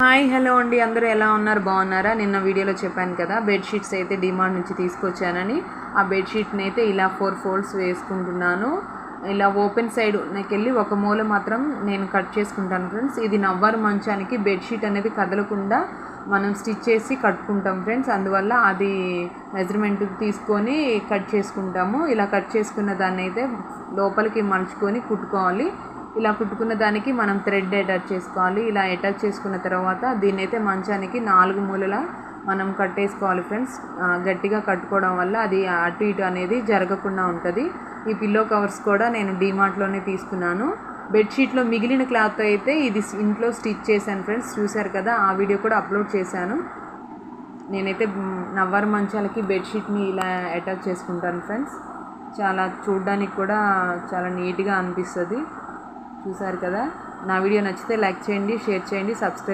Hi hello అండి. అందరూ ఎలా ఉన్నారు? బాగున్నారా? నిన్న వీడియోలో చెప్పాను కదా బెడ్షీట్స్ అయితే డిమాండ్ నుంచి తీసుకొచ్చానని. ఆ బెడ్షీట్ని అయితే ఇలా ఫోర్ ఫోల్డ్స్ వేసుకుంటున్నాను. ఇలా ఓపెన్ సైడ్ వెళ్ళి ఒక మూల మాత్రం నేను కట్ చేసుకుంటాను ఫ్రెండ్స్ ఇది నవ్వరు మంచానికి బెడ్షీట్ అనేది కదలకుండా మనం స్టిచ్ చేసి కట్టుకుంటాం ఫ్రెండ్స్ అందువల్ల అది మెజర్మెంట్ తీసుకొని కట్ చేసుకుంటాము. ఇలా కట్ చేసుకున్న దాన్ని అయితే లోపలికి మలుచుకొని కుట్టుకోవాలి. ఇలా కుట్టుకున్న దానికి మనం థ్రెడ్ అటాచ్ చేసుకోవాలి. ఇలా అటాచ్ చేసుకున్న తర్వాత దీన్ని అయితే మంచానికి నాలుగు మూలల మనం కట్టేసుకోవాలి ఫ్రెండ్స్. గట్టిగా కట్టుకోవడం వల్ల అది అటు ఇటు అనేది జరగకుండా ఉంటుంది. ఈ పిల్లో కవర్స్ కూడా నేను డీమార్ట్లోనే తీసుకున్నాను. బెడ్షీట్లో మిగిలిన క్లాత్ అయితే ఇది ఇంట్లో స్టిచ్ చేశాను ఫ్రెండ్స్. చూశారు కదా ఆ వీడియో కూడా అప్లోడ్ చేశాను. నేనైతే నవ్వరు నవ్వర్ మంచాలకి బెడ్షీట్ని ఇలా అటాచ్ చేసుకుంటాను ఫ్రెండ్స్. చాలా చూడడానికి కూడా చాలా నీట్గా అనిపిస్తుంది. చూసారు కదా? నా వీడియో నచ్చితే లైక్ చేయండి షేర్ చేయండి సబ్స్క్రైబ్